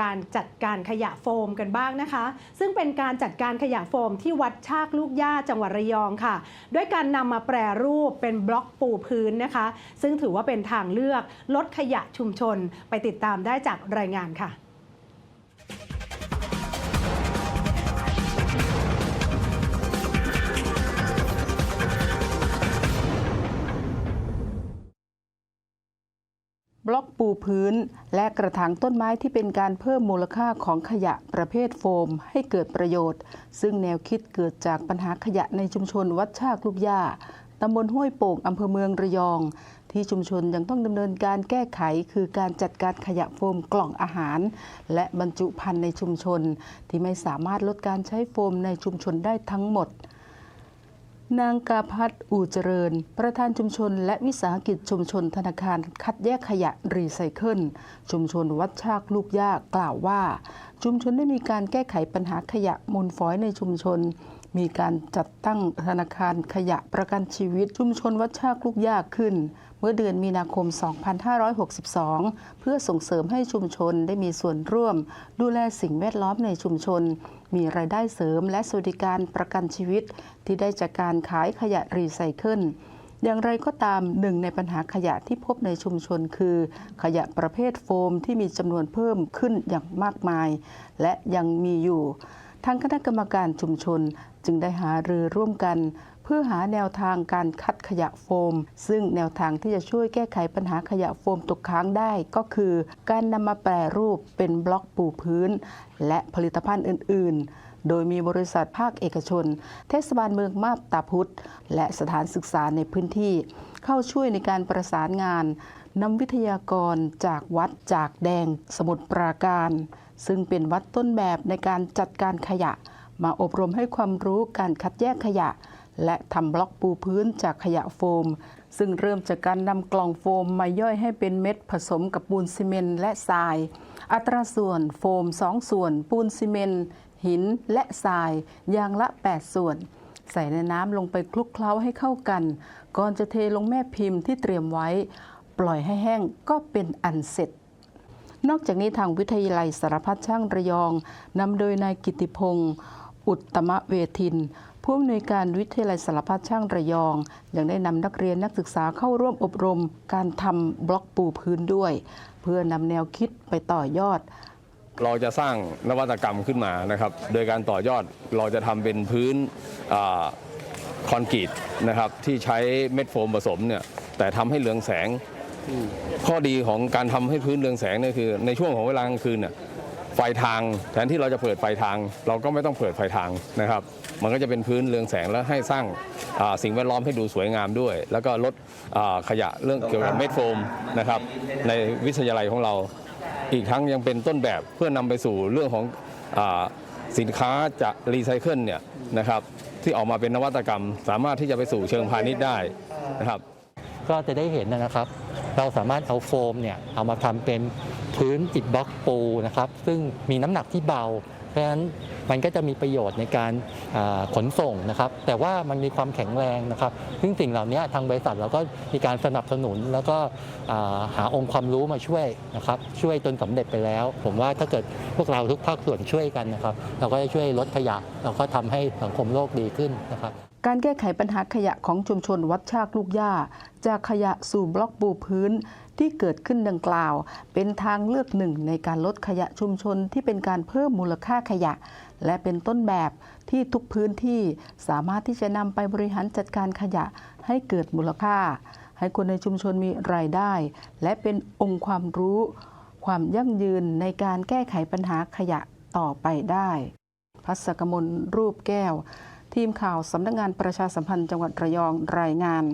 การจัดการขยะโฟมกันบ้างนะคะ ซึ่งเป็นการจัดการขยะโฟมที่วัดชากลูกย่าจังหวัดระยองค่ะ ด้วยการนำมาแปรรูปเป็นบล็อกปูพื้นนะคะ ซึ่งถือว่าเป็นทางเลือกลดขยะชุมชนไปติดตามได้จากรายงานค่ะ บล็อกปูพื้น และกระถางต้นไม้ที่เป็นการเพิ่มมูลค่าของขยะประเภทโฟม ให้เกิดประโยชน์ ซึ่งแนวคิดเกิดจากปัญหาขยะในชุมชนวัดชากลูกย่าตำบลห้วยโป่งอำเภอเมืองระยอง ที่ชุมชนยังต้องดำเนินการแก้ไข คือการจัดการขยะโฟมกล่องอาหาร และบรรจุภัณฑ์ในชุมชน ที่ไม่สามารถลดการใช้โฟมในชุมชนได้ทั้งหมด นางกาพัฒน์อู่เจริญ ประธานชุมชน และวิสาหกิจชุมชนธนาคารคัดแยกขยะรีไซเคิล ชุมชนวัดชากลูกยากกล่าวว่า ชุมชนได้มีการแก้ไขปัญหาขยะมูลฝอยในชุมชน มีการจัดตั้งธนาคารขยะประกันชีวิต ชุมชนวัดชากลูกยากขึ้น เมื่อเดือนมีนาคม 2562 เพื่อส่งเสริมให้ชุมชนได้มีส่วนร่วม ดูแลสิ่งแวดล้อมในชุมชน มีรายได้เสริมและสวัสดิการประกันชีวิต ที่ได้จากการขายขยะรีไซเคิลอย่างไรก็ตามหนึ่งในปัญหาขยะที่พบในชุมชนคือ ขยะประเภทโฟมที่มีจำนวนเพิ่มขึ้นอย่างมากมาย และยังมีอยู่ ทางคณะกรรมการชุมชนจึงได้หารือร่วมกัน เพื่อหาแนวทางการคัดขยะโฟม ซึ่งแนวทางที่จะช่วยแก้ไขปัญหาขยะโฟมตกค้างได้ก็คือ การนำมาแปรรูปเป็นบล็อกปูพื้น และผลิตภัณฑ์อื่น ๆ โดยมีบริษัทภาคเอกชน เทศบาลเมืองมาบตาพุธและสถานศึกษาในพื้นที่ เข้าช่วยในการประสานงานนำวิทยากรจากวัดจากแดงสมุทรปราการ ซึ่งเป็นวัดต้นแบบในการจัดการขยะ มาอบรมให้ความรู้การคัดแยกขยะ และทำบล็อกปูพื้นจากขยะโฟม ซึ่งเริ่มจากการนำกล่องโฟมมาย่อยให้เป็นเม็ดผสมกับปูนซีเมนต์และทราย อัตราส่วนโฟม 2 ส่วน ปูนซีเมนต์หินและทรายอย่างละ 8 ส่วน ใส่ในน้ำลงไปคลุกเคล้าให้เข้ากัน ก่อนจะเทลงแม่พิมพ์ที่เตรียมไว้ ปล่อยให้แห้งก็เป็นอันเสร็จ นอกจากนี้ทางวิทยาลัยสารพัดช่างระยองนำโดยนายกิติพงศ์อุตตมเวทินผู้อำนวยการวิทยาลัยสารพัดช่างระยอง ยังได้นำนักเรียนนักศึกษาเข้าร่วมอบรม การทำบล็อกปูพื้นด้วย เพื่อนำแนวคิดไปต่อยอด เราจะสร้างนวัตกรรมขึ้นมานะครับ โดยการต่อยอดเราจะทำเป็นพื้นอคอนกรีตนะครับที่ใช้เม็ดโฟมผสมเนี่ยแต่ทำให้เรืองแสง ข้อดีของการทำให้พื้นเรืองแสงเนี่ยคือ ในช่วงของเวลากลางคืนน่ยไฟทางแทนที่เราจะเปิดไฟทาง เราก็ไม่ต้องเปิดไฟทางนะครับ มันก็จะเป็นพื้นเรืองแสงแล้วให้สร้างสิ่งแวดล้อมให้ดูสวยงามด้วย แล้วก็ลดขยะเรื่องเกี่ยวกับเม็ดโฟมนะครับในวิทยาลัยของเรา อีกทั้งยังเป็นต้นแบบเพื่อนำไปสู่เรื่องของอสินค้าจะรีไซเคิลเนี่ยนะครับที่ออกมาเป็นนวัตกรรม สามารถที่จะไปสู่เชิงพาณิชย์ได้นะครับ ก็จะได้เห็นนะครับ เราสามารถเอาโฟมเนี่ยเอามาทำเป็นพื้นอิฐบล็อกปูนะครับ ซึ่งมีน้ำหนักที่เบา เพราะฉะนั้นมันก็จะมีประโยชน์ในการขนส่งนะครับ แต่ว่ามันมีความแข็งแรงนะครับ ซึ่งสิ่งเหล่านี้ทางบริษัทเราก็มีการสนับสนุนแล้วก็หาองค์ความรู้มาช่วยนะครับ ช่วยจนสำเร็จไปแล้ว ผมว่าถ้าเกิดพวกเราทุกภาคส่วนช่วยกันนะครับ เราก็จะช่วยลดขยะเราก็ทำให้สังคมโลกดีขึ้นนะครับ การแก้ไขปัญหาขยะของชุมชนวัดชากลูกย่า จากขยะสู่บล็อกปูพื้นที่เกิดขึ้นดังกล่าว เป็นทางเลือกหนึ่งในการลดขยะชุมชนที่เป็นการเพิ่มมูลค่าขยะ และเป็นต้นแบบที่ทุกพื้นที่สามารถที่จะนำไปบริหารจัดการขยะให้เกิดมูลค่า ให้คนในชุมชนมีรายได้ และเป็นองค์ความรู้ ความยั่งยืนในการแก้ไขปัญหาขยะต่อไปได้ พัสกมลรูปแก้ว ทีมข่าวสำนักงานประชาสัมพันธ์จังหวัดระยองรายงาน